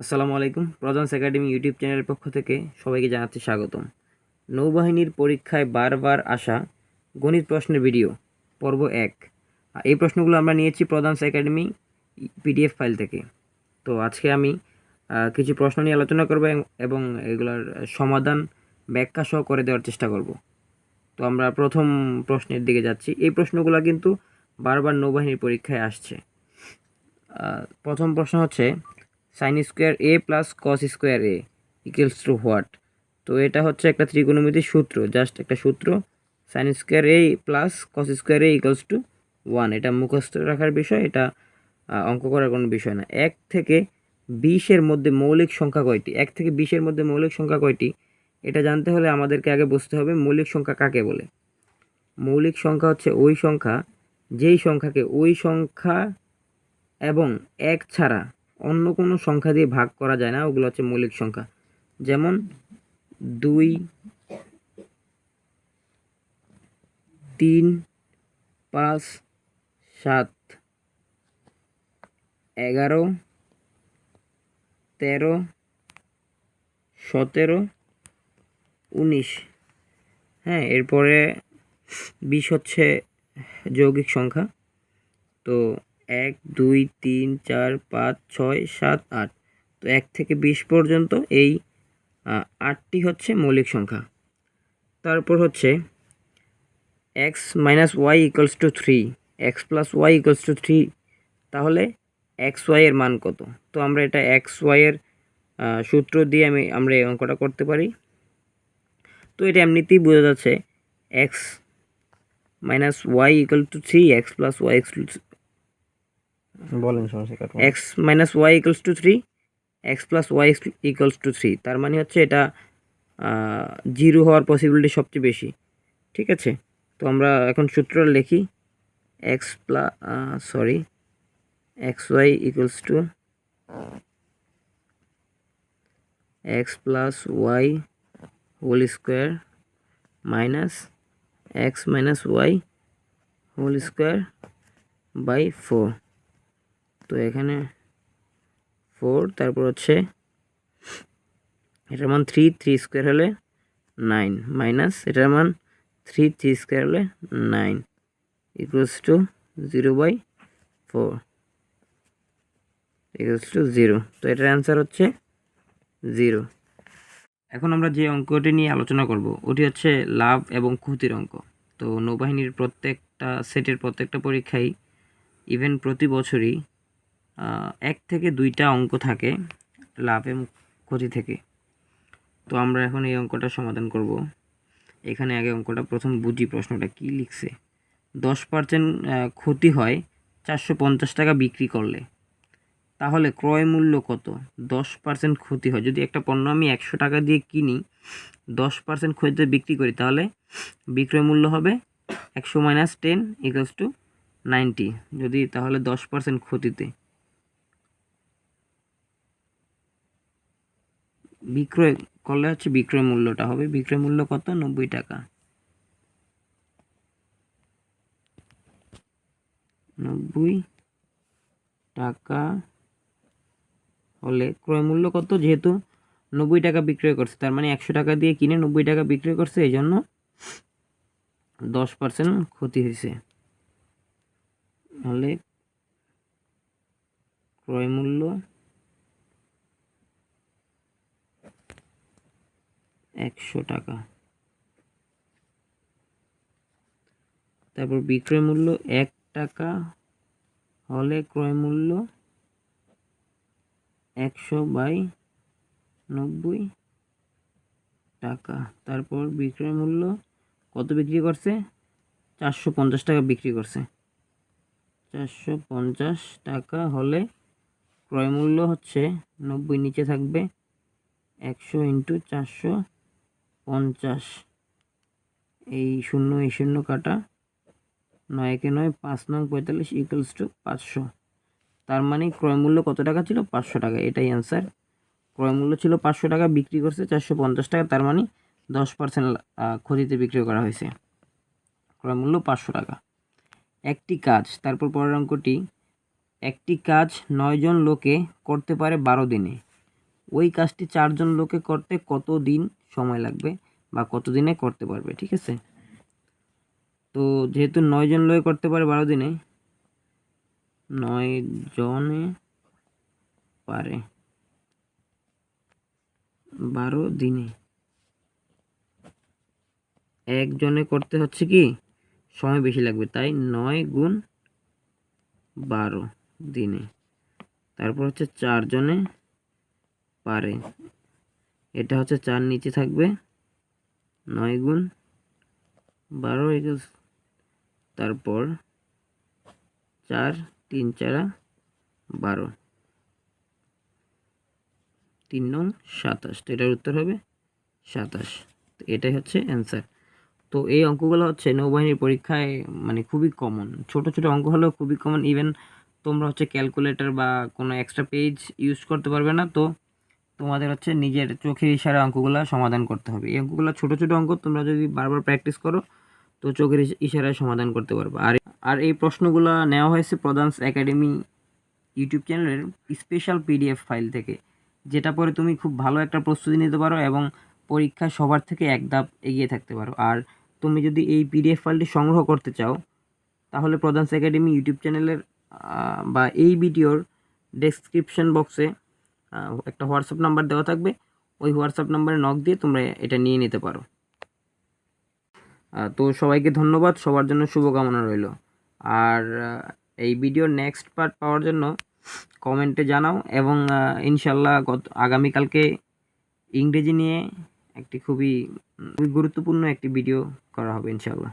আসসালামু আলাইকুম। প্রধান একাডেমি ইউটিউব চ্যানেলের পক্ষ থেকে সবাইকে জানাচ্ছি স্বাগতম। নৌবাহিনীর পরীক্ষায় বারবার আসা গণিত প্রশ্নের ভিডিও, পর্ব এক। এই প্রশ্নগুলো আমরা নিয়েছি প্রধান একাডেমি পিডিএফ ফাইল থেকে। তো আজকে আমি কিছু প্রশ্ন নিয়ে আলোচনা করব এবং এগুলোর সমাধান ব্যাখ্যা সহ করে দেওয়ার চেষ্টা করব। তো আমরা প্রথম প্রশ্নের দিকে যাচ্ছি। এই প্রশ্নগুলো কিন্তু বারবার নৌবাহিনীর পরীক্ষায় আসছে। প্রথম প্রশ্ন হচ্ছে sine square A plus cos square A equals to what তো এটা হচ্ছে একটা ত্রিকোণমিতির সূত্র জাস্ট একটা সূত্র sine square A plus cos square A equals to one এটা মুখস্থ রাখার বিষয়, এটা অঙ্ক করার কোনো বিষয় না। এক থেকে বিশের মধ্যে মৌলিক সংখ্যা কয়টি? এক থেকে বিশের মধ্যে মৌলিক সংখ্যা কয়টি? এটা জানতে হলে আমাদেরকে আগে বুঝতে হবে মৌলিক সংখ্যা কাকে বলে। মৌলিক সংখ্যা হচ্ছে ওই সংখ্যা, যেই সংখ্যাকে ওই সংখ্যা এবং এক ছাড়া অন্য কোনো সংখ্যা দিয়ে ভাগ করা যায় না, ওগুলো হচ্ছে মৌলিক সংখ্যা। যেমন দুই, তিন, পাঁচ, সাত, এগারো, তেরো, সতেরো, উনিশ। হ্যাঁ এরপরে বিশ হচ্ছে যৌগিক সংখ্যা। তো এক দুই তিন চার পাঁচ ছয় সাত আট। তো এক থেকে বিশ পর্যন্ত এই আটটি হচ্ছে মৌলিক সংখ্যা। তারপর হচ্ছে x minus y equals to three. X plus y equals to three তাহলে এক্স ওয়াই এর মান কত? তো আমরা এটা এক্স ওয়াই এর আহ, সূত্র দিয়ে আমি আমরা এই অঙ্কটা করতে পারি। তো এটা এমনিতেই বোঝা যাচ্ছে x minus y equal to three x plus y বলেন x minus y equals to three x plus y equals to three তার মানে হচ্ছে এটা জিরো হওয়ার পসিবিলিটি সবচেয়ে বেশি, ঠিক আছে? তো আমরা এখন সূত্রটা লিখি x plus sorry x y equals to x plus y whole square minus x minus y whole square by four তো এখানে ফোর তারপর হচ্ছে এটার মান থ্রি থ্রি স্কোয়ার হলে নাইন মাইনাস এটার মান থ্রি থ্রি স্কোয়ার হলে nine equals to zero by four equals to zero তো এটার অ্যান্সার হচ্ছে জিরো এখন আমরা যে অঙ্কটি নিয়ে আলোচনা করব, ওটি হচ্ছে লাভ এবং ক্ষতির অঙ্ক। তো নৌবাহিনীর প্রত্যেকটা সেটের প্রত্যেকটা পরীক্ষায় ইভেন প্রতি বছরই এক থেকে দুইটা অঙ্ক থাকে লাভ ক্ষতি থেকে। তো আমরা এখন এই অঙ্কটা সমাধান করব। এখানে আগে অঙ্কটা প্রথম বুঝি প্রশ্নটা কি লিখছে। দশ পার্সেন্ট ক্ষতি হয় চারশো পঞ্চাশ টাকা বিক্রি করলে। তাহলে ক্রয় মূল্য কত? দশ পার্সেন্ট ক্ষতি হয়। যদি একটা পণ্য আমি একশো টাকা দিয়ে কিনি, দশ পার্সেন্ট ক্ষতিতে বিক্রি করি, তাহলে বিক্রয় মূল্য হবে একশো minus ten equals to ninety. যদি তাহলে দশ পার্সেন্ট ক্ষতিতে। বিক্রয়, করলে হচ্ছে বিক্রয় মূল্যটা হবে। বিক্রয় মূল্য কত? নব্বই টাকা। নব্বই টাকা হলে ক্রয় মূল্য কত? যেহেতু নব্বই টাকা বিক্রয় করছে, তার মানে একশো টাকা দিয়ে কিনে নব্বই টাকা বিক্রয় করছে এই জন্য দশ পার্সেন্ট ক্ষতি হয়েছে। হলে ক্রয় মূল্য একশো টাকা। তারপর বিক্রয় মূল্য এক টাকা, হলে ক্রয় মূল্য একশো বাই নব্বই টাকা। তারপর বিক্রয় মূল্য কত বিক্রি করছে? চারশো পঞ্চাশ টাকা বিক্রি করছে। চারশো পঞ্চাশ টাকা হলে ক্রয় মূল্য হচ্ছে নব্বই, নিচে থাকবে একশো ইন্টু চারশো পঞ্চাশ। এই শূন্য এই শূন্য কাটা নয় একে নয়, পাঁচ নং পঁয়তাল্লিশ ইকুয়ালস টু পাঁচশো। তার মানে ক্রয় মূল্য কত টাকা ছিল? পাঁচশো টাকা। এটাই অ্যান্সার ক্রয় মূল্য ছিল পাঁচশো টাকা, বিক্রি করছে চারশো পঞ্চাশ টাকা, তার মানে দশ পার্সেন্ট ক্ষতিতে বিক্রি করা হয়েছে। ক্রয় মূল্য পাঁচশো টাকা। একটি কাজ, তারপর পরের অঙ্কটি, একটি কাজ নয়জন লোকে করতে পারে বারো দিনে। ওই কাজটি চারজন লোকে করতে কত দিন সময় লাগবে বা কত দিনে করতে পারবে, ঠিক আছে? তো যেহেতু নয় জন লোকে করতে পারে বারো দিনে, নয় জনে পারে বারো দিনে। একজনে করতে হচ্ছে কি? সময় বেশি লাগবে, তাই নয় গুণ বারো দিনে। তারপর হচ্ছে চারজনে পারে। এটা হচ্ছে চার নিচে থাকবে। নয় গুণ বারো তারপর চার, তিন, চারা, বারো। তিন নং সাতাশ। তো এটার উত্তর হবে সাতাশ। তো এটাই হচ্ছে অ্যান্সার তো এই অঙ্কগুলো হচ্ছে নৌবাহিনীর পরীক্ষায় মানে খুবই কমন ছোট ছোট অঙ্ক হলেও খুবই কমন ইভেন তোমরা হচ্ছে ক্যালকুলেটর বা কোনো এক্সট্রা পেজ ইউজ করতে পারবে না। তো তোমাদের হচ্ছে নিজের চোখের ইশারা অঙ্কগুলো সমাধান করতে হবে। এই অঙ্কগুলো ছোটো ছোটো অঙ্ক, তোমরা যদি বারবার প্র্যাকটিস করো, তো চোখের ইশারায় সমাধান করতে পারবে। আর আর এই প্রশ্নগুলো নেওয়া হয়েছে প্রধানস একাডেমি ইউটিউব চ্যানেলের স্পেশাল পিডিএফ ফাইল থেকে, যেটা পরে তুমি খুব ভালো একটা প্রস্তুতি নিতে পারো এবং পরীক্ষায় সবার থেকে এক ধাপ এগিয়ে থাকতে পারো। আর তুমি যদি এই পিডিএফ ফাইলটি সংগ্রহ করতে চাও, তাহলে প্রধানস একাডেমি ইউটিউব চ্যানেলের বা এই ভিডিওর ডেসক্রিপশন বক্সে একটা হোয়াটসঅ্যাপ নাম্বার দেওয়া থাকবে। ওই হোয়াটসঅ্যাপ নাম্বারে নক দিয়ে তোমরা এটা নিয়ে নিতে পারো। তো সবাইকে ধন্যবাদ। সবার জন্য শুভকামনা রইল। আর এই ভিডিওর নেক্সট পার্ট পাওয়ার জন্য কমেন্টে জানাও এবং ইনশাল্লাহ গত, আগামীকালকে ইংরেজি নিয়ে একটি খুবই গুরুত্বপূর্ণ একটি ভিডিও করা হবে ইনশাল্লাহ